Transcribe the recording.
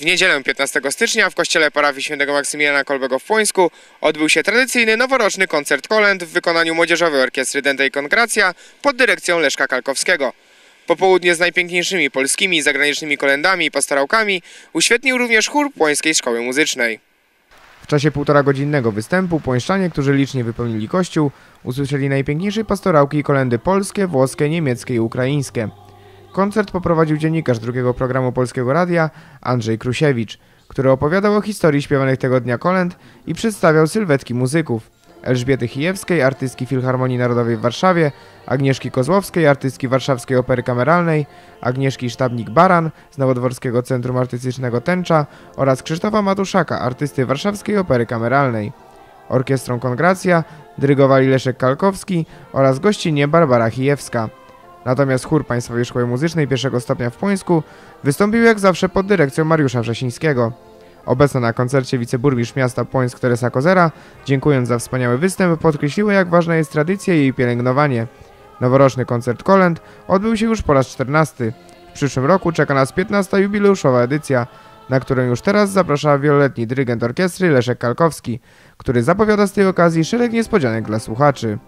W niedzielę 15 stycznia w kościele parafii św. Maksymiliana Kolbego w Płońsku odbył się tradycyjny noworoczny koncert kolęd w wykonaniu Młodzieżowej Orkiestry Dente i Kongracja pod dyrekcją Leszka Kalkowskiego. Popołudnie z najpiękniejszymi polskimi i zagranicznymi kolędami i pastorałkami uświetnił również chór Płońskiej Szkoły Muzycznej. W czasie półtora godzinnego występu płońszczanie, którzy licznie wypełnili kościół, usłyszeli najpiękniejsze pastorałki i kolendy polskie, włoskie, niemieckie i ukraińskie. Koncert poprowadził dziennikarz drugiego programu Polskiego Radia Andrzej Krusiewicz, który opowiadał o historii śpiewanych tego dnia kolęd i przedstawiał sylwetki muzyków. Elżbiety Chijewskiej, artystki Filharmonii Narodowej w Warszawie, Agnieszki Kozłowskiej, artystki Warszawskiej Opery Kameralnej, Agnieszki Sztabnik-Baran z Nowodworskiego Centrum Artystycznego Tęcza oraz Krzysztofa Matuszaka, artysty Warszawskiej Opery Kameralnej. Orkiestrą Kongracja dyrygowali Leszek Kalkowski oraz gościnnie Barbara Chijewska. Natomiast chór Państwowej Szkoły Muzycznej pierwszego stopnia w Płońsku wystąpił jak zawsze pod dyrekcją Mariusza Wrzesińskiego. Obecna na koncercie wiceburmistrz miasta Płońsk Teresa Kozera, dziękując za wspaniały występ, podkreśliła jak ważna jest tradycja i jej pielęgnowanie. Noworoczny koncert kolęd odbył się już po raz 14. W przyszłym roku czeka nas 15. jubileuszowa edycja, na którą już teraz zaprasza wieloletni dyrygent orkiestry Leszek Kalkowski, który zapowiada z tej okazji szereg niespodzianek dla słuchaczy.